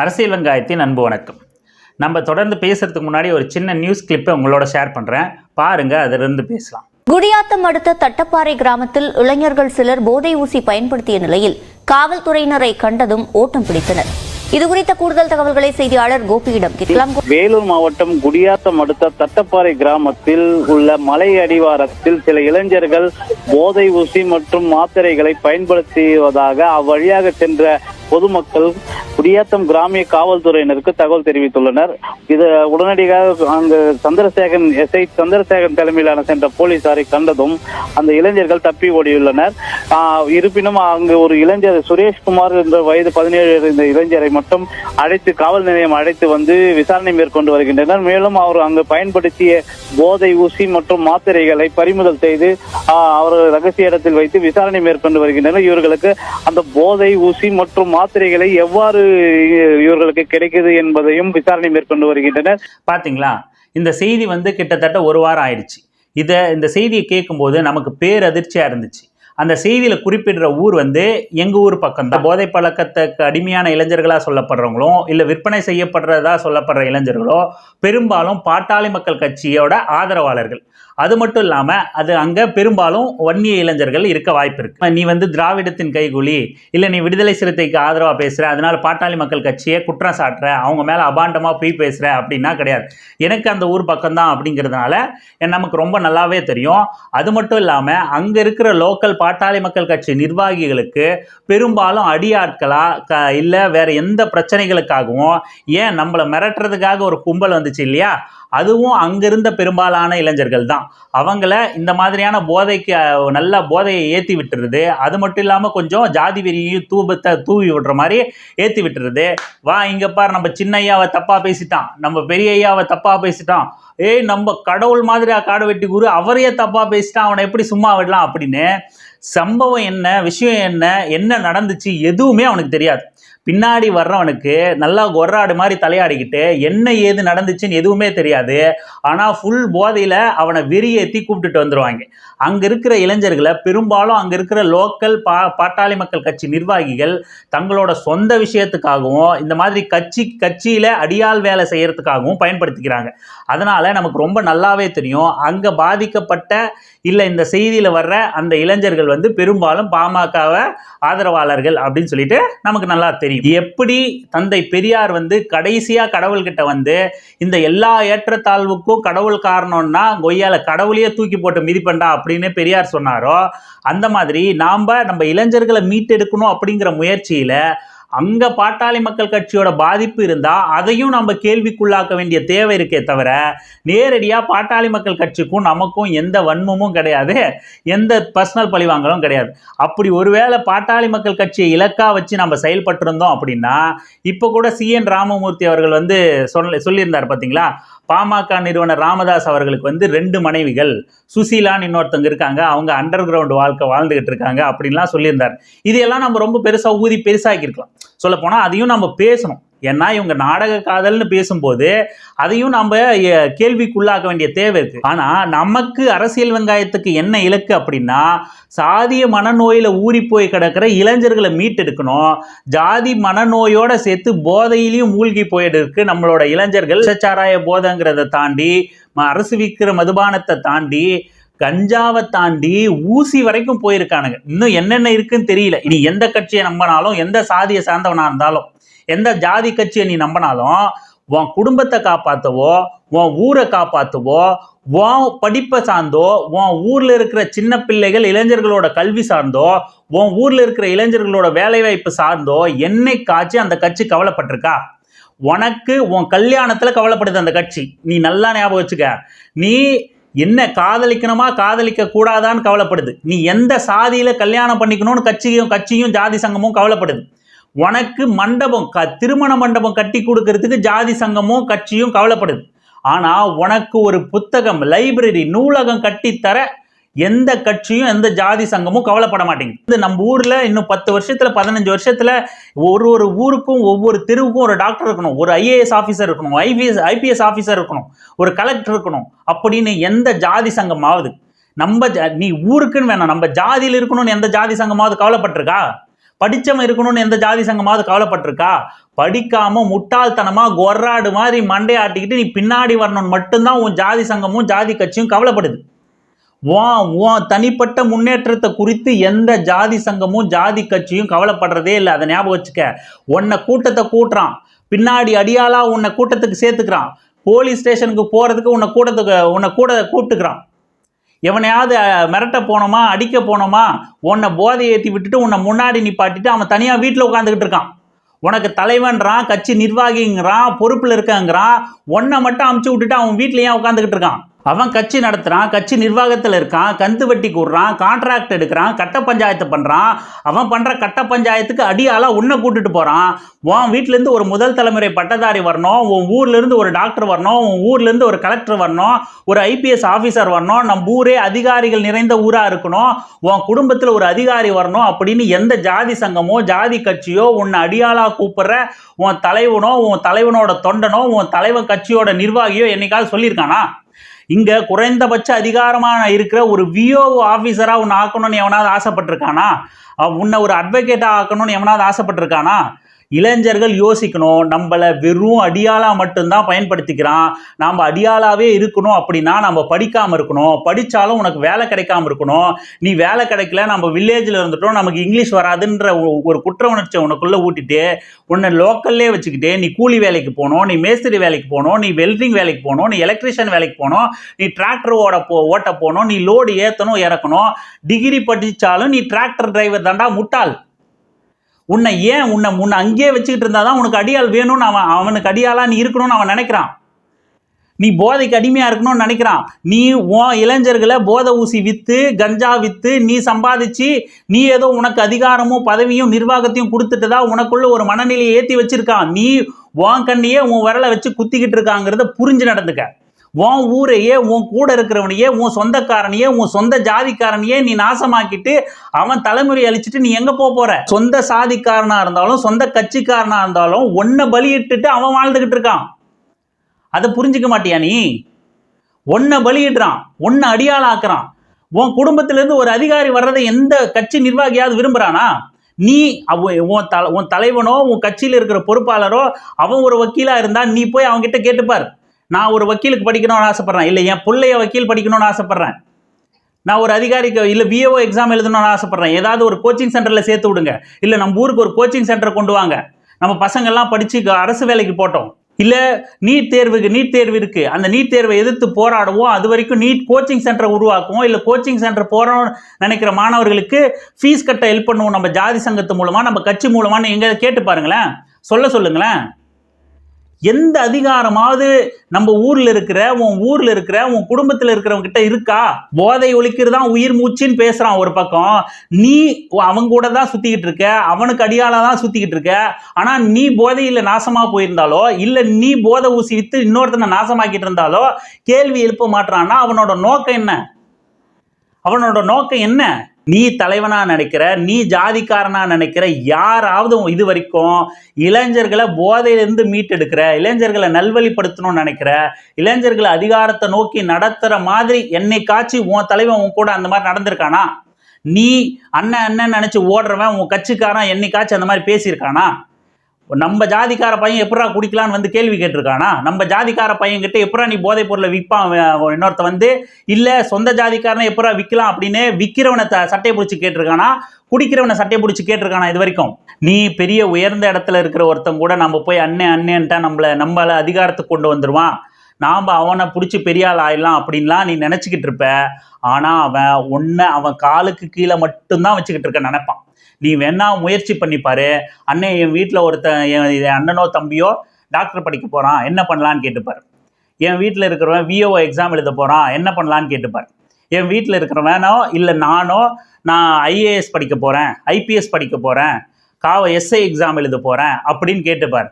அரசியல் வெங்காயத்தின் அன்பு வணக்கம். நம்ம தொடர்ந்து பேசுறதுக்கு முன்னாடி ஒரு சின்ன நியூஸ் கிளிப்பை உங்களோட ஷேர் பண்ணுறேன் பாருங்க அதிலிருந்து பேசலாம். குடியாத்தம் அடுத்த தட்டப்பாறை கிராமத்தில் இளைஞர்கள் சிலர் போதை ஊசி பயன்படுத்திய நிலையில் காவல்துறையினரை கண்டதும் ஓட்டம் பிடித்தனர். இதுகுறித்த கூடுதல் தகவல்களை செய்தியாளர் கோபியிடம் கேட்கலாம். வேலூர் மாவட்டம் குடியாத்தம் அடுத்த தட்டப்பாறை கிராமத்தில் உள்ள மலை அடிவாரத்தில் சில இளைஞர்கள் போதை ஊசி மற்றும் மாத்திரைகளை பயன்படுத்துவதாக அவ்வழியாக சென்ற பொதுமக்கள் குடியாத்தம் கிராமிய காவல்துறையினருக்கு தகவல் தெரிவித்துள்ளனர். இது உடனடியாக அங்கு சந்திரசேகரன் எஸ்ஐ சந்திரசேகரன் தலைமையிலான சென்ற போலீசாரை கண்டதும் அந்த இளைஞர்கள் தப்பி ஓடியுள்ளனர். இருப்பினும் அங்கு ஒரு இளைஞர் சுரேஷ்குமார் என்ற வயது பதினேழு இந்த இளைஞரை மட்டும் அழைத்து காவல் நிலையம் அழைத்து வந்து விசாரணை மேற்கொண்டு வருகின்றனர். மேலும் அவர் அங்கு பயன்படுத்திய போதை ஊசி மற்றும் மாத்திரைகளை பறிமுதல் செய்து அவர் அவர்கள் ரகசிய இடத்தில் வைத்து விசாரணை மேற்கொண்டு வருகின்றனர். இவர்களுக்கு அந்த போதை ஊசி மற்றும் மாத்திரைகளை எவ்வாறு இவர்களுக்கு கிடைக்குது என்பதையும் விசாரணை மேற்கொண்டு வருகின்றனர். பாத்தீங்களா? இந்த செய்தி வந்து கிட்டத்தட்ட ஒரு வாரம் ஆயிடுச்சு. இதை இந்த செய்தியை கேட்கும்போது நமக்கு பேரதிர்ச்சியாக இருந்துச்சு. அந்த செய்தியில் குறிப்பிடுற ஊர் வந்து எங்கள் ஊர் பக்கம் தான் போதை பழக்கத்துக்கு அடிமையான இளைஞர்களாக சொல்லப்படுறவங்களும் இல்லை விற்பனை செய்யப்படுறதா சொல்லப்படுற இளைஞர்களோ பெரும்பாலும் பாட்டாளி மக்கள் கட்சியோட ஆதரவாளர்கள். அது மட்டும் இல்லாமல் அது அங்கே பெரும்பாலும் வன்னிய இளைஞர்கள் இருக்க வாய்ப்பு இருக்கு. நீ வந்து திராவிடத்தின் கைகூலி இல்லை நீ விடுதலை சிறுத்தைக்கு ஆதரவாக பேசுகிற அதனால பாட்டாளி மக்கள் கட்சியை குற்றம் சாட்டுற அவங்க மேலே அபாண்டமாக போய் பேசுகிற அப்படின்னா கிடையாது. எனக்கு அந்த ஊர் பக்கம்தான் அப்படிங்கிறதுனால நமக்கு ரொம்ப நல்லாவே தெரியும். அது மட்டும் இல்லாமல் அங்கே இருக்கிற லோக்கல் பாட்டாளி மக்கள் கட்சி நிர்வாகிகளுக்கு பெரும்பாலும் அடியாட்களாக க இல்லை வேற எந்த பிரச்சனைகளுக்காகவும் ஏன் நம்மளை மிரட்டுறதுக்காக ஒரு கும்பல் வந்துச்சு இல்லையா? அதுவும் அங்கிருந்த பெரும்பாலான இளைஞர்கள் தான் அவங்கள இந்த மாதிரியான போதைக்கு நல்ல போதையை ஏற்றி விட்டுருது அது மட்டும் இல்லாமல் கொஞ்சம் ஜாதி வெறியையும் தூபத்தை தூவி விடுற மாதிரி ஏற்றி விட்டுருது வா இங்கே பார் நம்ம சின்ன ஐயாவை தப்பாக பேசிட்டான். நம்ம பெரிய ஐயாவை தப்பாக பேசிட்டான். ஏய் நம்ம கடவுள் மாதிரி காடு வெட்டி குரு அவரையே தப்பாக பேசிட்டான் அவனை எப்படி சும்மா விடலாம் அப்படின்னு? சம்பவம் என்ன விஷயம் என்ன என்ன நடந்துச்சு எதுவுமே அவனுக்கு தெரியாது. பின்னாடி வர்றவனுக்கு நல்லா கொர்ராடு மாதிரி தலையாடிக்கிட்டு என்ன ஏது நடந்துச்சுன்னு எதுவுமே தெரியாது. ஆனால் ஃபுல் போதையில் அவனை வெறியேற்றி கூப்பிட்டுட்டு வந்துடுவாங்க அங்கே இருக்கிற இளைஞர்களை பெரும்பாலும் அங்கே இருக்கிற லோக்கல் பா பாட்டாளி மக்கள் கட்சி நிர்வாகிகள் தங்களோட சொந்த விஷயத்துக்காகவும் இந்த மாதிரி கட்சி கட்சியில் அடியாள் வேலை செய்கிறதுக்காகவும் பயன்படுத்திக்கிறாங்க. அதனால் நமக்கு ரொம்ப நல்லாவே தெரியும். அங்கே பாதிக்கப்பட்ட இல்லை இந்த செய்தியில் வர்ற அந்த இளைஞர்கள் வந்து பெரும்பாலும் பாமகவை ஆதரவாளர்கள் அப்படின்னு சொல்லிட்டு நமக்கு நல்லா தெரியும். எப்படி தந்தை பெரியார் வந்து கடைசியாக கடவுள்கிட்ட வந்து இந்த எல்லா ஏற்றத்தாழ்வுக்கும் கடவுள் காரணம்னா கொய்யால கடவுளையே தூக்கி போட்டு மிதிப்பண்டா அப்படின்னு பெரியார் சொன்னாரோ அந்த மாதிரி நாம் நம்ம இளைஞர்களை மீட்டெடுக்கணும் அப்படிங்கிற முயற்சியில் அங்கே பாட்டாளி மக்கள் கட்சியோட பாதிப்பு இருந்தால் அதையும் நம்ம கேள்விக்குள்ளாக்க வேண்டிய தேவை இருக்கே தவிர நேரடியாக பாட்டாளி மக்கள் கட்சிக்கும் நமக்கும் எந்த வன்மமும் கிடையாது. எந்த பர்சனல் பழிவாங்கலும் கிடையாது. அப்படி ஒருவேளை பாட்டாளி மக்கள் கட்சியை இலக்கா வச்சு நம்ம செயல்பட்டிருந்தோம் அப்படின்னா இப்போ கூட சிஎன் ராமமூர்த்தி அவர்கள் வந்து சொல்ல சொல்லியிருந்தார் பார்த்தீங்களா பாமக நிறுவனர் ராமதாஸ் அவர்களுக்கு வந்து ரெண்டு மனைவிகள் சுசீலான்னு இன்னொருத்தவங்க இருக்காங்க. அவங்க அண்டர் கிரவுண்ட் வாழ்க்கை வாழ்ந்துகிட்டு இருக்காங்க அப்படின்லாம் சொல்லியிருந்தார். இதையெல்லாம் நம்ம ரொம்ப பெருசாக ஊதி பெருசாக்கியிருக்கலாம். சொல்லப்போனால் அதையும் நம்ம பேசணும். ஏன்னா இவங்க நாடக காதல்னு பேசும்போது அதையும் நம்ம கேள்விக்குள்ளாக்க வேண்டிய தேவை இருக்கு. ஆனா நமக்கு அரசியல் வெங்காயத்துக்கு என்ன இலக்கு அப்படின்னா சாதிய மனநோயில ஊறி போய் கிடக்கிற இளைஞர்களை மீட்டெடுக்கணும். ஜாதி மனநோயோட சேர்த்து போதையிலையும் மூழ்கி போயிட்டு இருக்கு நம்மளோட இளைஞர்கள் சச்சாராய போதைங்கிறத தாண்டி ம- அரசு விற்கிற மதுபானத்தை தாண்டி கஞ்சாவை தாண்டி ஊசி வரைக்கும் போயிருக்கானுங்க. இன்னும் என்னென்ன இருக்குன்னு தெரியல. இனி எந்த கட்சியை நம்பினாலும் எந்த சாதியை சார்ந்தவனா இருந்தாலும். எந்த ஜாதி கட்சியை நீ நம்பினாலும் உன் குடும்பத்தை காப்பாற்றவோ உன் ஊரை காப்பாற்றவோ உன் படிப்பை சார்ந்தோ உன் ஊரில் இருக்கிற சின்ன பிள்ளைகள் இளைஞர்களோட கல்வி சார்ந்தோ உன் ஊரில் இருக்கிற இளைஞர்களோட வேலைவாய்ப்பு சார்ந்தோ என்னைக்காச்சும் அந்த கட்சி கவலைப்பட்டிருக்கா? உனக்கு உன் கல்யாணத்தில் கவலைப்படுது அந்த கட்சி. நீ நல்லா ஞாபகம் வச்சுக்க. நீ என்ன காதலிக்கணுமா காதலிக்க கூடாதான்னு கவலைப்படுது. நீ எந்த சாதியில் கல்யாணம் பண்ணிக்கணும்னு கட்சியும் கட்சியும் ஜாதி சங்கமும் கவலைப்படுது. உனக்கு மண்டபம் க திருமண மண்டபம் கட்டி கொடுக்கறதுக்கு ஜாதி சங்கமும் கட்சியும் கவலைப்படுது. ஆனால் உனக்கு ஒரு புத்தகம் லைப்ரரி நூலகம் கட்டித்தர எந்த கட்சியும் எந்த ஜாதி சங்கமும் கவலைப்பட மாட்டேங்குது. இது நம்ம ஊரில் இன்னும் பத்து வருஷத்தில் பதினஞ்சு வருஷத்தில் ஒரு ஒரு ஊருக்கும் ஒவ்வொரு தெருவுக்கும் ஒரு டாக்டர் இருக்கணும் ஒரு ஐஏஎஸ் ஆஃபீஸர் இருக்கணும் ஐபிஎஸ் ஐபிஎஸ் ஆஃபீஸர் இருக்கணும் ஒரு கலெக்டர் இருக்கணும் அப்படின்னு எந்த ஜாதி சங்கமாவது. நம்ம ஜா- நீ ஊருக்குன்னு வேணாம் நம்ம ஜாதியில் இருக்கணும்னு எந்த ஜாதி சங்கமாவது கவலைப்பட்டிருக்கா? படிச்சவன் இருக்கணும்னு எந்த ஜாதி சங்கமாவது கவலைப்பட்டிருக்கா? படிக்காம முட்டாள்தனமா கொர்ராடு மாதிரி மண்டையாட்டிக்கிட்டு நீ பின்னாடி வரணும்னு மட்டும்தான் உன் ஜாதி சங்கமும் ஜாதி கட்சியும் கவலைப்படுது. உன் உன் தனிப்பட்ட முன்னேற்றத்தை குறித்து எந்த ஜாதி சங்கமும் ஜாதி கட்சியும் கவலைப்படுறதே இல்லை. அதை ஞாபகம் வச்சுக்க. உன்னை கூட்டத்தை கூட்டுறான். பின்னாடி அடியாளா உன்னை கூட்டத்துக்கு சேர்த்துக்கிறான். போலீஸ் ஸ்டேஷனுக்கு போகிறதுக்கு உன்னை கூட்டத்துக்கு உன்னை கூட கூப்பிட்டுக்கிறான் எவனையாவது மிரட்ட போனோமா அடிக்க போனோமா உன்னை போதை ஏற்றி விட்டுட்டு உன்னை முன்னாடி நிப்பாட்டிட்டு அவன் தனியாக வீட்டில் உட்காந்துக்கிட்டு இருக்கான். உனக்கு தலைவன்றான் கட்சி நிர்வாகிங்கிறான் பொறுப்பில் இருக்கங்கிறான் உன்னை மட்டும் அமுச்சு விட்டுட்டு அவன் வீட்டில் ஏன் உட்காந்துக்கிட்டு இருக்கான்? அவன் கட்சி நடத்துகிறான் கட்சி நிர்வாகத்தில் இருக்கான் கந்து வட்டி கூடுறான் கான்ட்ராக்ட் எடுக்கிறான் கட்ட பஞ்சாயத்து பண்ணுறான் அவன் பண்ணுற கட்ட பஞ்சாயத்துக்கு அடியாளாக உன்னை கூட்டிட்டு போகிறான் உன் வீட்டிலேருந்து ஒரு முதல் தலைமுறை பட்டதாரி வரணும் உன் ஊர்லேருந்து ஒரு டாக்டர் வரணும் உன் ஊர்லேருந்து ஒரு கலெக்டர் வரணும் ஒரு ஐபிஎஸ் ஆஃபீஸர் வரணும் நம்ம ஊரே அதிகாரிகள் நிறைந்த ஊராக இருக்கணும் உன் குடும்பத்தில் ஒரு அதிகாரி வரணும் அப்படின்னு எந்த ஜாதி சங்கமோ ஜாதி கட்சியோ உன்னை அடியாளாக கூப்பிட்ற உன் தலைவனோ உன் தலைவனோட தொண்டனோ உன் தலைவன் கட்சியோட நிர்வாகியோ என்னைக்காவது சொல்லியிருக்கானா? இங்க குறைந்தபட்ச அதிகாரமாக இருக்கிற ஒரு விஓ ஆஃபீஸராக உன்னை ஆக்கணும்னு எவனாவது ஆசைப்பட்டிருக்கானா? உன்னை ஒரு அட்வொகேட்டாக ஆக்கணும்னு எவனாவது ஆசைப்பட்டிருக்கானா? இளைஞர்கள் யோசிக்கணும். நம்மளை வெறும் அடியாளா மட்டும்தான் பயன்படுத்திக்கிறான். நாம் அடியாளாவே இருக்கணும் அப்படின்னா நம்ம படிக்காமல் இருக்கணும். படித்தாலும் உனக்கு வேலை கிடைக்காம இருக்கணும். நீ வேலை கிடைக்கல நம்ம வில்லேஜில் இருந்துட்டோம் நமக்கு இங்கிலீஷ் வராதுன்ற ஒரு குற்ற உணர்ச்சியை உனக்குள்ளே ஊட்டிட்டு உன்னை லோக்கல்லே வச்சுக்கிட்டு நீ கூலி வேலைக்கு போகணும் நீ மேஸ்திரி வேலைக்கு போகணும் நீ வெல்டிங் வேலைக்கு போகணும் நீ எலக்ட்ரிஷியன் வேலைக்கு போகணும் நீ டிராக்டர் ஓட போ ஓட்ட போகணும் நீ லோடு ஏற்றணும் இறக்கணும். டிகிரி படித்தாலும் நீ டிராக்டர் டிரைவர் தாண்டா முட்டாள். உன்னை ஏன் உன்னை உன்னை அங்கேயே வச்சுக்கிட்டு இருந்தால் தான் உனக்கு அடியால் வேணும்னு அவன் அவனுக்கு அடியாளாக நீ இருக்கணும்னு அவன் நினைக்கிறான். நீ போதைக்கு அடிமையாக இருக்கணும்னு நினைக்கிறான். நீ உன் இளைஞர்களை போதை ஊசி விற்று கஞ்சா விற்று நீ சம்பாதிச்சு நீ ஏதோ உனக்கு அதிகாரமும் பதவியும் நிர்வாகத்தையும் கொடுத்துட்டு தான் உனக்குள்ள ஒரு மனநிலையை ஏற்றி வச்சிருக்கான். நீ உன் கண்ணையே உன் விரலை வச்சு குத்திக்கிட்டு இருக்காங்கிறத புரிஞ்சு நடந்துக்க. உன் ஊரையே உன் கூட இருக்கிறவனையே உன் சொந்தக்காரனையே உன் சொந்த ஜாதிக்காரனையே நீ நாசமாக்கிட்டு அவன் தலைமுறை அழிச்சிட்டு நீ எங்க போக போற? சொந்த சாதிக்காரனா இருந்தாலும் சொந்த கட்சிக்காரனா இருந்தாலும் ஒன்ன பலியிட்டுட்டு அவன் வாழ்ந்துகிட்டு இருக்கான். அதை புரிஞ்சுக்க மாட்டியா நீ? ஒன்னை பலியிடுறான் ஒன்னை அடியாளாக்குறான். உன் குடும்பத்திலேருந்து ஒரு அதிகாரி வர்றதை எந்த கட்சி நிர்வாகியாவது விரும்புறானா? நீ உன் தலை உன் தலைவனோ உன் கட்சியில் இருக்கிற பொறுப்பாளரோ அவன் ஒரு வக்கீலாக இருந்தா நீ போய் அவன்கிட்ட கேட்டுப்பார். நான் ஒரு வக்கீலுக்கு படிக்கணும்னு ஆசைப்பட்றேன். இல்லை என் பிள்ளைய வக்கீல் படிக்கணும்னு ஆசைப்பட்றேன். நான் ஒரு அதிகாரிக்கு இல்லை விஏஓ எக்ஸாம் எழுதணும்னு ஆசைப்பட்றேன். ஏதாவது ஒரு கோச்சிங் சென்டரில் சேர்த்து விடுங்க. இல்லை நம்ம ஊருக்கு ஒரு கோச்சிங் சென்டர் கொண்டு வாங்க. நம்ம பசங்கள்லாம் படித்து அரசு வேலைக்கு போட்டோம். இல்லை நீட் தேர்வுக்கு நீட் தேர்வு இருக்குது அந்த நீட் தேர்வை எதிர்த்து போராடுவோம். அது வரைக்கும் நீட் கோச்சிங் சென்டரை உருவாக்குவோம். இல்லை கோச்சிங் சென்டர் போகிறோம்னு நினைக்கிற மாணவர்களுக்கு ஃபீஸ் கட்ட ஹெல்ப் பண்ணுவோம். நம்ம ஜாதி சங்கத்து மூலமாக நம்ம கட்சி மூலமானு எங்கே கேட்டு பாருங்களேன். சொல்ல சொல்லுங்களேன். எந்த அதிகாரமாவது நம்ம ஊர்ல இருக்கிற உன் ஊர்ல இருக்கிற உன் குடும்பத்துல இருக்கிறவங்க கிட்ட இருக்கா? போதை ஒழிக்கிறதா உயிர் மூச்சுன்னு பேசுறான் ஒரு பக்கம். நீ அவங்க கூட தான் சுத்திக்கிட்டு இருக்க அவனுக்கு அடியால தான் சுத்திக்கிட்டு இருக்க. ஆனா நீ போதையில நாசமா போயிருந்தாலோ இல்ல நீ போதை ஊசி வித்து இன்னொருத்தனை நாசமாக்கிட்டு இருந்தாலோ கேள்வி எழுப்ப மாட்டான்னா அவனோட நோக்கம் என்ன? அவனோட நோக்கம் என்ன? நீ தலைவனா நினைக்கிற நீ ஜாதிக்காரனா நினைக்கிற யாராவது இது வரைக்கும் இளைஞர்களை போதையிலிருந்து மீட்டெடுக்கிற இளைஞர்களை நல்வழிப்படுத்தணும்னு நினைக்கிற இளைஞர்களை அதிகாரத்தை நோக்கி நடத்துகிற மாதிரி என்னைக்காச்சும் உன் தலைவன் உன் கூட அந்த மாதிரி நடந்திருக்கானா? நீ அண்ணன் அண்ணன் நினைச்சு ஓடுறவன் உன் கட்சிக்காரன் என்னைக்காச்சும் அந்த மாதிரி பேசியிருக்கானா? நம்ம ஜாதிக்கார பையன் எப்படா குடிக்கலான்னு வந்து கேள்வி கேட்டிருக்கானா? நம்ம ஜாதிக்கார பையன்கிட்ட எப்படா நீ போதைப் பொருளை விற்பான் இன்னொருத்த வந்து? இல்லை சொந்த ஜாதிக்காரனை எப்படா விற்கலாம் அப்படின்னு விற்கிறவனை த சட்டையை பிடிச்சி கேட்டிருக்கானா? குடிக்கிறவனை சட்டையை பிடிச்சி கேட்டிருக்கானா இது வரைக்கும்? நீ பெரிய உயர்ந்த இடத்துல இருக்கிற ஒருத்தன் கூட நம்ம போய் அண்ணன் அண்ணன்ட்டா நம்மளை நம்மளை அதிகாரத்துக்கு கொண்டு வந்துடுவான் நாம் அவனை பிடிச்சி பெரிய ஆள் ஆயிடலாம் அப்படின்லாம் நீ நினச்சிக்கிட்டு இருப்ப. ஆனால் அவன் ஒன்று அவன் காலுக்கு கீழே மட்டும்தான் வச்சுக்கிட்டு இருக்க நினைப்பான். நீ வேணா முயற்சி பண்ணிப்பாரு அண்ணன் என் வீட்டில் ஒருத்தன் என் என் அண்ணனோ தம்பியோ டாக்டர் படிக்க போகிறான் என்ன பண்ணலான்னு கேட்டுப்பார் என் வீட்டில் இருக்கிறவன் விஓ எக்ஸாம் எழுத போகிறான் என்ன பண்ணலான்னு கேட்டுப்பார் என் வீட்டில் இருக்கிறவனோ இல்லை நானோ நான் ஐஏஎஸ் படிக்க போகிறேன் ஐபிஎஸ் படிக்க போகிறேன் காவ எஸ்ஐ எக்ஸாம் எழுத போகிறேன் அப்படின்னு கேட்டுப்பார்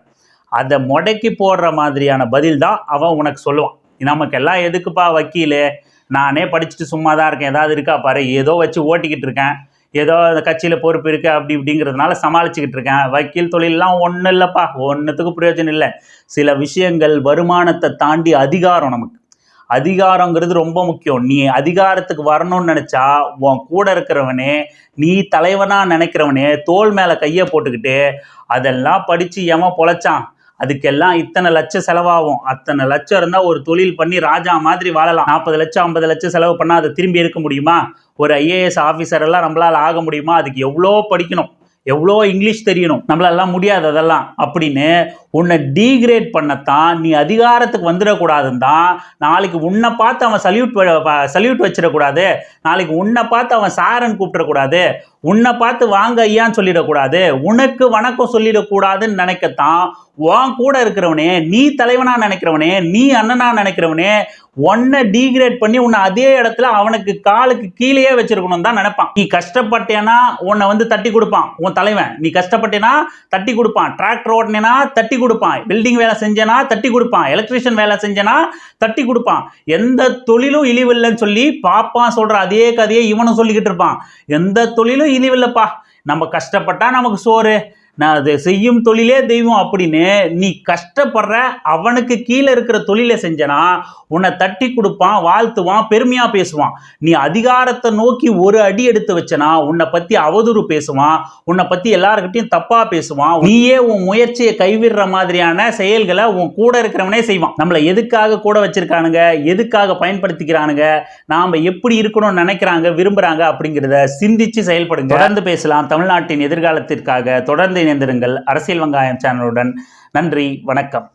அதை முடக்கி போடுற மாதிரியான பதில் தான் அவன் உனக்கு சொல்லுவான். நமக்கு எல்லாம் எதுக்குப்பா வக்கீலு? நானே படிச்சுட்டு சும்மா தான் இருக்கேன். ஏதாவது இருக்கா பாரு? ஏதோ வச்சு ஓட்டிக்கிட்டு இருக்கேன். ஏதோ அந்த கட்சியில் பொறுப்பு இருக்கு அப்படி இப்படிங்கிறதுனால சமாளிச்சுக்கிட்டு இருக்கேன். வக்கீல் தொழிலெலாம் ஒன்றும் இல்லைப்பா. ஒன்றுத்துக்கும் பிரயோஜனம் இல்லை. சில விஷயங்கள் வருமானத்தை தாண்டி அதிகாரம் நமக்கு. அதிகாரங்கிறது ரொம்ப முக்கியம். நீ அதிகாரத்துக்கு வரணும்னு நினச்சா உன் கூட இருக்கிறவனே நீ தலைவனாக நினைக்கிறவனே தோல் மேலே கையை போட்டுக்கிட்டு அதெல்லாம் படித்து எவன் பொழைச்சான்? அதுக்கெல்லாம் இத்தனை லட்சம் செலவாகும். அத்தனை லட்சம் இருந்தால் ஒரு தொழில் பண்ணி ராஜா மாதிரி வாழலாம். நாற்பது லட்சம் ஐம்பது லட்சம் செலவு பண்ணால் அதை திரும்பி எடுக்க முடியுமா? ஒரு ஐஏஎஸ் ஆஃபீஸர் எல்லாம் நம்மளால் ஆக முடியுமா? அதுக்கு எவ்வளோ படிக்கணும்? எவ்வளோ இங்கிலீஷ் தெரியணும்? நம்மளெல்லாம் முடியாது அதெல்லாம் அப்படின்னு உன்னை டீக்ரேட் பண்ணத்தான் நீ அதிகாரத்துக்கு வந்துடக்கூடாதுன்னு தான் நாளைக்கு உன்னை பார்த்து அவன் சல்யூட் சல்யூட் வச்சிடக்கூடாது. நாளைக்கு உன்னை பார்த்து அவன் சாரன் கூப்பிடக்கூடாது. உன்னை பார்த்து வாங்க ஐயான்னு சொல்லிடக்கூடாது. உனக்கு வணக்கம் சொல்லிடக்கூடாதுன்னு நினைக்கத்தான் உன் கூட இருக்கிறவனே நீ தலைவனாக நினைக்கிறவனே நீ அண்ணனா நினைக்கிறவனே உன்னை டீக்ரேட் பண்ணி உன்னை அதே இடத்துல அவனுக்கு காலுக்கு கீழேயே வச்சிருக்கணும் தான் நினைப்பான். நீ கஷ்டப்பட்டேன்னா உன்னை வந்து தட்டி கொடுப்பான். உன் தலைவன். நீ கஷ்டப்பட்டேனா தட்டி கொடுப்பான். டிராக்டர் ஓட்டினேனா தட்டி கொடுப்பான். பில்டிங் வேலை செஞ்சேனா தட்டி கொடுப்பான். எலக்ட்ரிஷியன் வேலை செஞ்சேனா தட்டி கொடுப்பான். எந்த தொழிலும் இழிவில்லைன்னு சொல்லி பாப்பா சொல்ற அதே கதையை இவனும் சொல்லிக்கிட்டு இருப்பான். எந்த தொழிலும் இழிவில்லைப்பா. நம்ம கஷ்டப்பட்டா நமக்கு சோறு. நான் அது செய்யும் தொழிலே தெய்வம் அப்படின்னு நீ கஷ்டப்படுற அவனுக்கு கீழே இருக்கிற தொழிலை செஞ்சனா உன்னை தட்டி கொடுப்பான் வாழ்த்துவான் பெருமையாக பேசுவான். நீ அதிகாரத்தை நோக்கி ஒரு அடி எடுத்து வச்சனா உன்னை பற்றி அவதூறு பேசுவான் உன்னை பற்றி எல்லாருக்கிட்டையும் தப்பாக பேசுவான். நீயே உன் முயற்சியை கைவிடுற மாதிரியான செயல்களை உன் கூட இருக்கிறவனே செய்வான். நம்மளை எதுக்காக கூட வச்சிருக்கானுங்க எதுக்காக பயன்படுத்திக்கிறானுங்க நாம் எப்படி இருக்கணும்னு நினைக்கிறாங்க விரும்புகிறாங்க அப்படிங்கிறத சிந்திச்சு செயல்படுங்க. தொடர்ந்து பேசலாம் தமிழ்நாட்டின் எதிர்காலத்திற்காக. தொடர்ந்து இணைந்திருங்கள். அரசியல் வெங்காயம் சேனலுடன் நன்றி வணக்கம்.